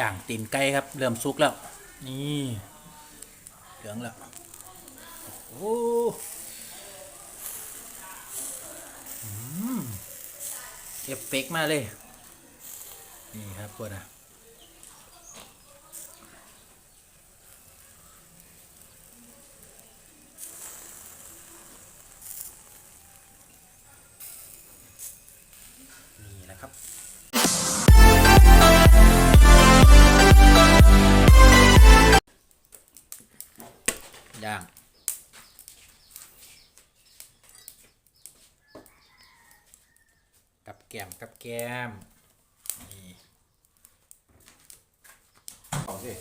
จ่างตีนไก่ครับ เริ่มสุกแล้ว นี่เหลืองแล้ว โอ้อืมเอฟเฟกต์มาเลย นี่ครับพวกนะนี่แหละครับ ย่างกับแกมกับแกมนี่เอาสิ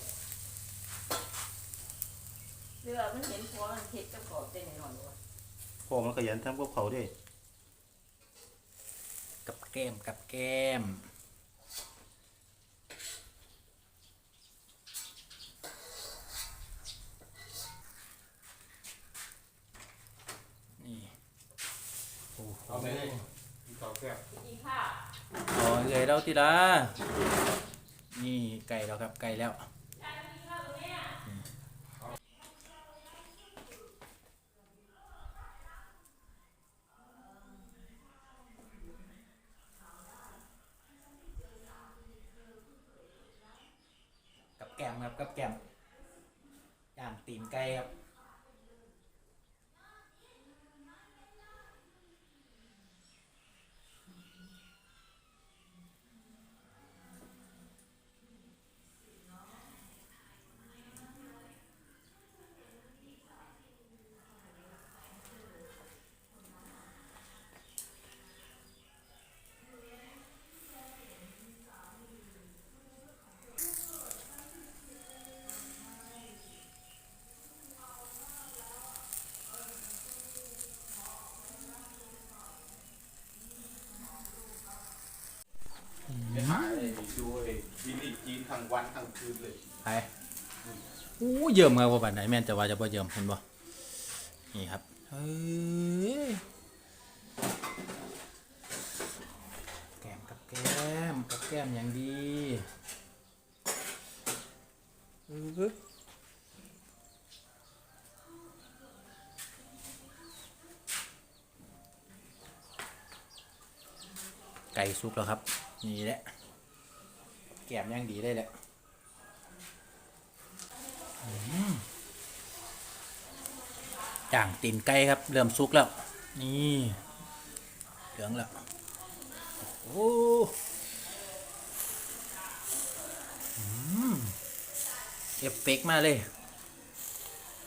เรือมันเห็นพอมันเห็ดกับกรอบเต็มหน่อยว่ะพ่อมันขยันทำกับเขาวด้วยกับแกมกับแกม นี่ โอ้โห เอาไปเลย กินข้าวแซ่บอีข้าอ๋อเลยแล้วทีละนี่ไก่แล้วครับไก่แล้วกับแกมครับกับแกมย่างตีนไก่ครับ ไปหาไอ้ดูไอ้บิลลี่จีนทั้งวันทั้งคืนเลยไปอู้เยิ่มครับว่าบัดไหนแม่นจะว่าจะบ่เยิ่มเห็นบ่นี่ครับเฮ้ยแกมกับแก้มกับแก้มอย่างดีอื้อไก่สุกแล้วครับ นี่แหละ แกมย่างดีได้แหละจ่างตีนไก่ครับ เริ่มสุกแล้ว นี่เหลืองแล้วโอ้อืมเอฟเฟกต์มาเลย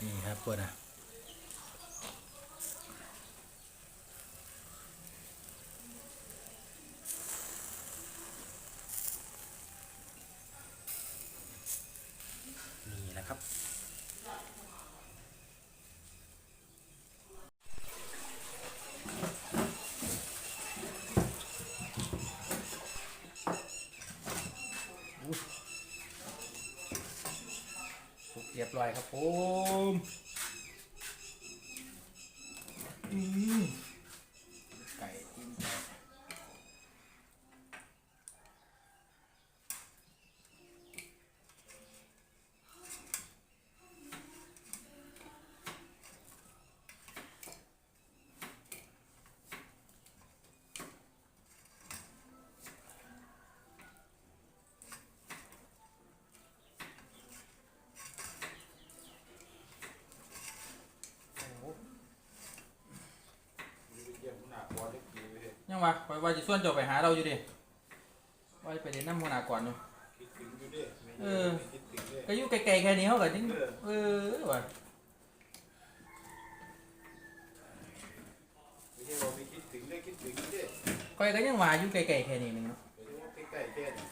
นี่ครับพวกนะนี่แหละครับ สุกเรียบร้ อยครับผมอืมไก่จิ้มไก่โอ้ เยี่ยมหน้าบอลได้กินเล ยังวะไปว่าจะส่วนเจ้าไปหาเราอยู่ดิว่าจะไปเล่นน้ำหัวหน้าก่อนอยู่คิดถึงอยู่ดิเออคิดถึงเลยก็อยู่ไกลๆแค่นี้เขาก็ถึงเออว่ะไม่ใช่ว่าไม่คิดถึงได้คิดถึงดิคอยก็ยังว่าอยู่ไกลๆแค่นี้นึงเนาะไกลๆแค่นี้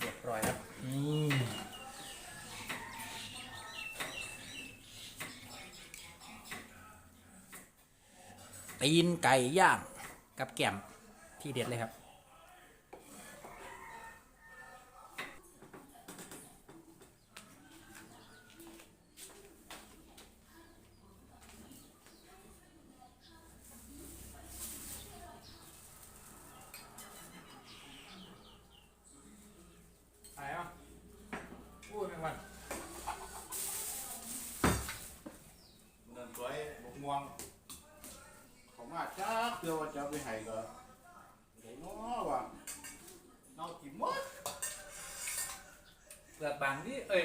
เรียบร้อยครับอืม ตีนไก่ย่างกับแกมที่เด็ดเลยครับ ง่วงเขา มาจ้าเพื่อว่าจะเอาไปให้ก็ไอ้น้อว่าเน่ากินหมดเปลือกบางที่เอ้